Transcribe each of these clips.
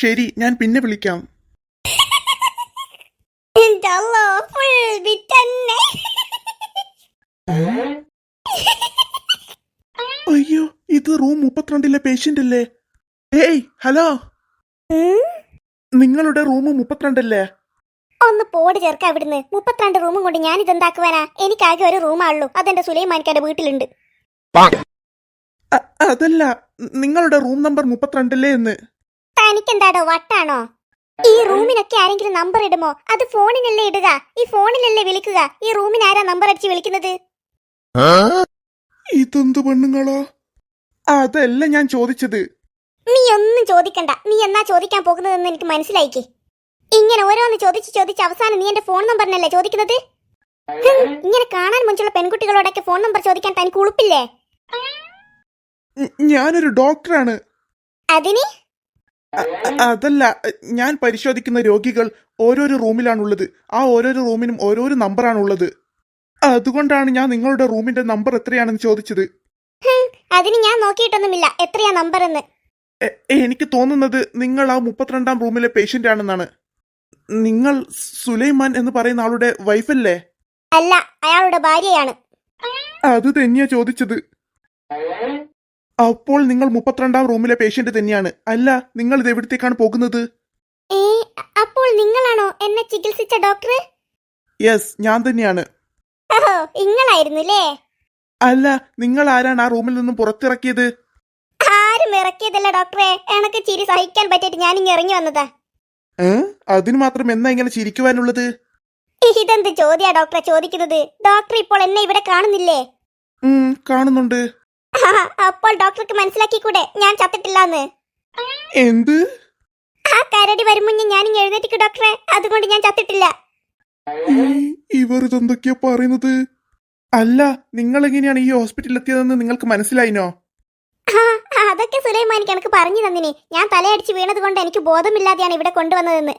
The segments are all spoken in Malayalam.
ശരി ഞാൻ പിന്നെ വിളിക്കാം. അയ്യോ ഇത് റൂം മുപ്പത്തിരണ്ടിലെ പേഷ്യന്റ് അല്ലേ? ഏയ് ഹലോ. നിങ്ങളുടെ റൂം മുപ്പത്തിരണ്ടല്ലേ? ഒന്ന് പോടി ചേർക്ക ഇവിടുന്ന് മുപ്പത്തിരണ്ട് റൂമും കൊണ്ട് ഞാൻ ഇതെന്താക്കുവാനാ എനിക്കാകെ ഒരു റൂമാണല്ലോ അതെന്റെ സുലൈമാനിക്കാന്റെ വീട്ടിലുണ്ട്. അതല്ല നിങ്ങളുടെ റൂം നമ്പർ മുപ്പത്തിരണ്ടല്ലേ എന്ന്. തനിക്കെന്താടോ വട്ടാണോ? ഈ റൂമിനൊക്കെ ആരെങ്കിലും നമ്പർ ഇടുമോ? അത് ഫോണിനല്ലേ ഇടുക. ഈ ഫോണിലല്ലേ വിളിക്കുക. ഈ റൂമിന് ആരാ നമ്പർ അടിച്ച് വിളിക്കുന്നത്? ഇതെന്ത് പെണ്ണുങ്ങളാ? അതല്ല ഞാൻ ചോദിച്ചത്. നീ ഒന്നും ചോദിക്കണ്ട. നീ എന്നാ ചോദിക്കാൻ പോകുന്നതെന്ന് എനിക്ക് മനസ്സിലായിക്ക്. ഇങ്ങനെ ഓരോന്ന് ചോദിച്ച് ചോദിച്ച് അവസാനം നീ എന്റെ ഫോൺ നമ്പറിനല്ലേ ചോദിക്കുന്നത്? ഹും, ഇങ്ങനെ കാണാൻ മുഞ്ചുള്ള പെൺകുട്ടികളോടൊക്കെ ഫോൺ നമ്പർ ചോദിക്കാൻ തനിക്ക് ഉളുപ്പില്ലേ? ഞാനൊരു ഡോക്ടറാണ് അതിന്? അതല്ല ഞാൻ പരിശോധിക്കുന്ന രോഗികൾ ഓരോരോ റൂമിലാണുള്ളത്. ആ ഓരോരോ റൂമിനും ഓരോരോ നമ്പറാണുള്ളത്. അതുകൊണ്ടാണ് ഞാൻ നിങ്ങളുടെ റൂമിന്റെ നമ്പർ എത്രയാണെന്ന് ചോദിച്ചത്. അതിന് ഞാൻ നോക്കിയിട്ടൊന്നുമില്ല. എത്രയാ നമ്പർ എന്ന് എനിക്ക് തോന്നുന്നത് നിങ്ങൾ ആ മുപ്പത്തിരണ്ടാം റൂമിലെ പേഷ്യന്റ് ആണെന്നാണ് നിങ്ങൾ സുലൈമാൻ എന്ന് പറയുന്ന ആളുടെ വൈഫല്ലേ? അല്ല അയാളുടെ ഭാര്യയാണ്. അത് തന്നെയാ ചോദിച്ചത്. അപ്പോൾ നിങ്ങൾ മുപ്പത്തിരണ്ടാം റൂമിലെ പേഷ്യന്റ് തന്നെയാണ്. അല്ല നിങ്ങൾ ഇത് എവിടത്തേക്കാണ് പോകുന്നത്? ഏ അപ്പോൾ നിങ്ങളാണോ എന്നെ ചികിത്സിച്ച ഡോക്ടർ യെസ് ഞാൻ തന്നെയാണ്. ഓഹോ ഇങ്ങളായിരുന്നു അല്ലേ അല്ല നിങ്ങൾ ആരാണ് ആ റൂമിൽ നിന്നും പുറത്തിറക്കിയത്? ആരും ഇറക്കിയതല്ല ഡോക്ടറെ എനക്ക് ചിരി സഹിക്കാൻ പറ്റിയിട്ട് ഞാനിങ്ങ് ഇറങ്ങി വന്നതാ. ഏ? അതിന് മാത്രം എന്നാ ഇങ്ങനെ ചിരിക്കുവാനുള്ളത്? ഇതെന്ത് ചോദ്യാ ഡോക്ടറെ ചോദിക്കുന്നത്? ഡോക്ടർ ഇപ്പോൾ എന്നെ ഇവിടെ കാണുന്നില്ലേ? ഉം, കാണുന്നുണ്ട്. അപ്പോൾ ഡോക്ടർക്ക് മനസ്സിലാക്കി കൂടെ ഞാൻ ചത്തിട്ടില്ലാന്ന്. എന്ത്? ആ കരടി വരും മുന്നേ ഞാനിങ്ങ് എഴുന്നേറ്റിക്ക് ഡോക്ടറെ. അതുകൊണ്ട് ഞാൻ ചത്തിട്ടില്ല. ഇവർ ഇതെന്തൊക്കെയാ പറയുന്നത്? അല്ല നിങ്ങൾ എങ്ങനെയാണ് ഈ ഹോസ്പിറ്റലിൽ എത്തിയതെന്ന് നിങ്ങൾക്ക് മനസ്സിലായിനോ? അതൊക്കെ സുലൈമാൻ എനിക്ക് പറഞ്ഞു തന്നിനി. ഞാൻ തലയടിച്ച് വീണത് കൊണ്ട് എനിക്ക് ബോധമില്ലാതെയാണ് ഇവിടെ കൊണ്ടുവന്നതെന്ന്.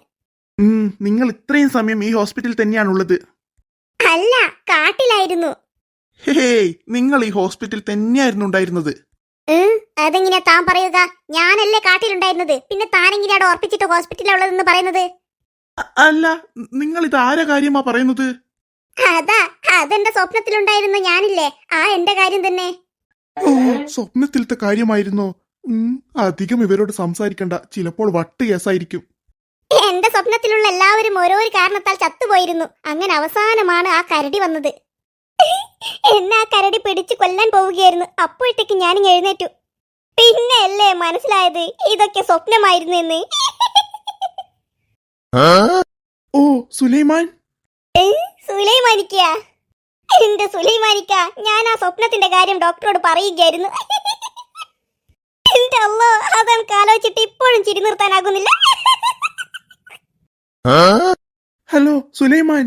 നിങ്ങൾ ഇത്രയും സമയം ഈ ഹോസ്പിറ്റലിൽ തന്നെയാണുള്ളത്. അല്ല കാട്ടിലായിരുന്നു. ഹേയ് നിങ്ങൾ ഈ ഹോസ്പിറ്റലിൽ തന്നെയായിരുന്നു ഉണ്ടായിരുന്നത്. അതെങ്ങനെയാ താൻ പറയുക ഞാനല്ലേ കാട്ടിലുണ്ടായിരുന്നത്? പിന്നെ താനെങ്ങനെയാണ് ഓർപ്പിച്ചിട്ട് ഹോസ്പിറ്റലിലുള്ളതെന്ന് പറയുന്നത്? അല്ല നിങ്ങൾ ഇത് ആരെ കാര്യമാ പറയുന്നത്? അതാ അതെന്റെ സ്വപ്നത്തിലുണ്ടായിരുന്നു ഞാനില്ലേ. ആ എന്റെ കാര്യം തന്നെ. ഓ സ്വപ്നത്തിലത്തെ കാര്യമായിരുന്നോ. അധികം ഇവരോട് സംസാരിക്കണ്ട. ചിലപ്പോൾ വട്ട് കേസായിരിക്കും. എന്റെ സ്വപ്നത്തിലുള്ള എല്ലാവരും ഓരോരു കാരണത്താൽ ചത്തുപോയിരുന്നു. അങ്ങനെ അവസാനമാണ് ആ കരടി വന്നത്. എന്നെ ആ കരടി പിടിച്ചു കൊല്ലാൻ പോവുകയായിരുന്നു. അപ്പോഴത്തേക്ക് ഞാനിങ് എഴുന്നേറ്റു. പിന്നെ അല്ലേ മനസ്സിലായത്? ഇതൊക്കെ സ്വപ്നമായിരുന്നു എന്ന് ഓ സുലൈമാൻ. സുലൈമാനിക്ക? എന്റെ സുലൈമാനിക്ക? ഞാൻ ആ സ്വപ്നത്തിന്റെ കാര്യം ഡോക്ടറോട് പറയുകയായിരുന്നു. എന്റെ അല്ലോ അതെനിക്ക് ആലോചിച്ചിട്ട് ഇപ്പോഴും ചിരി നിർത്താനാകുന്നില്ല ഹലോ സുലൈമാൻ.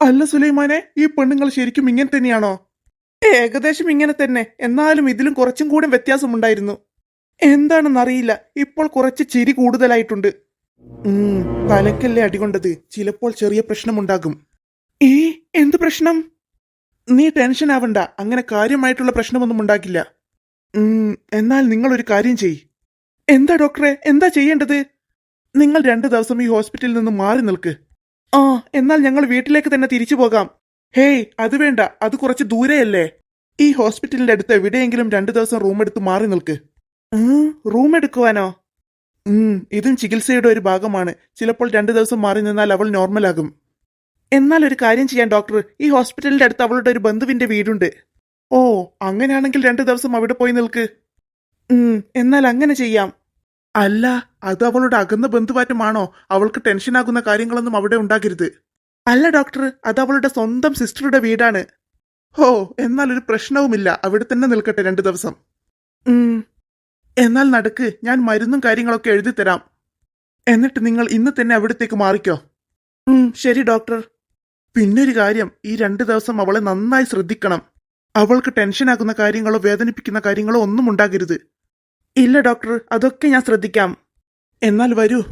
അല്ല സുലൈമാനെ ഈ പെണ്ണുങ്ങൾ ശരിക്കും ഇങ്ങനെ തന്നെയാണോ? ഏകദേശം ഇങ്ങനെ തന്നെ. എന്നാലും ഇതിലും കുറച്ചും കൂടെ വ്യത്യാസമുണ്ടായിരുന്നു. എന്താണെന്നറിയില്ല. ഇപ്പോൾ കുറച്ച് ചിരി കൂടുതലായിട്ടുണ്ട്. തലക്കല്ലേ അടികൊണ്ടത്. ചിലപ്പോൾ ചെറിയ പ്രശ്നമുണ്ടാകും. ഏ എന്ത് പ്രശ്നം? നീ ടെൻഷൻ ആവണ്ട. അങ്ങനെ കാര്യമായിട്ടുള്ള പ്രശ്നമൊന്നും ഉണ്ടാക്കില്ല എന്നാൽ നിങ്ങൾ ഒരു കാര്യം ചെയ് എന്താ ഡോക്ടറെ? എന്താ ചെയ്യേണ്ടത്? നിങ്ങൾ രണ്ടു ദിവസം ഈ ഹോസ്പിറ്റലിൽ നിന്ന് മാറി നിൽക്ക്. ആ എന്നാൽ ഞങ്ങൾ വീട്ടിലേക്ക് തന്നെ തിരിച്ചു പോകാം. ഹേയ് അത് വേണ്ട. അത് കുറച്ച് ദൂരെയല്ലേ? ഈ ഹോസ്പിറ്റലിന്റെ അടുത്ത് എവിടെയെങ്കിലും രണ്ടു ദിവസം റൂം എടുത്ത് മാറി നിൽക്ക്. റൂം എടുക്കുവാനോ? ഉം ഇതും ചികിത്സയുടെ ഒരു ഭാഗമാണ്. ചിലപ്പോൾ രണ്ടു ദിവസം മാറി നിന്നാൽ അവൾ നോർമലാകും. എന്നാൽ ഒരു കാര്യം ചെയ്യാൻ ഡോക്ടർ. ഈ ഹോസ്പിറ്റലിന്റെ അടുത്ത് അവളുടെ ഒരു ബന്ധുവിന്റെ വീടുണ്ട്. ഓ അങ്ങനെയാണെങ്കിൽ രണ്ടു ദിവസം അവിടെ പോയി നിൽക്ക്. ഉം എന്നാൽ അങ്ങനെ ചെയ്യാം. അല്ല അത് അവളുടെ അകന്ന ബന്ധുവാറ്റമാണോ? അവൾക്ക് ടെൻഷനാകുന്ന കാര്യങ്ങളൊന്നും അവിടെ ഉണ്ടാകരുത്. അല്ല ഡോക്ടർ അത് അവളുടെ സ്വന്തം സിസ്റ്ററുടെ വീടാണ്. ഹോ എന്നാൽ ഒരു പ്രശ്നവുമില്ല. അവിടെ തന്നെ നിൽക്കട്ടെ രണ്ടു ദിവസം. എന്നാൽ നടക്ക്. ഞാൻ മരുന്നും കാര്യങ്ങളൊക്കെ എഴുതി തരാം. എന്നിട്ട് നിങ്ങൾ ഇന്ന് തന്നെ അവിടത്തേക്ക് മാറിക്കോ. ശരി ഡോക്ടർ. പിന്നൊരു കാര്യം. ഈ രണ്ട് ദിവസം അവളെ നന്നായി ശ്രദ്ധിക്കണം. അവൾക്ക് ടെൻഷനാകുന്ന കാര്യങ്ങളോ വേദനിപ്പിക്കുന്ന കാര്യങ്ങളോ ഒന്നും ഉണ്ടാകരുത്. ഇല്ല ഡോക്ടർ അതൊക്കെ ഞാൻ ശ്രദ്ധിക്കാം. എന്നാൽ വരൂ.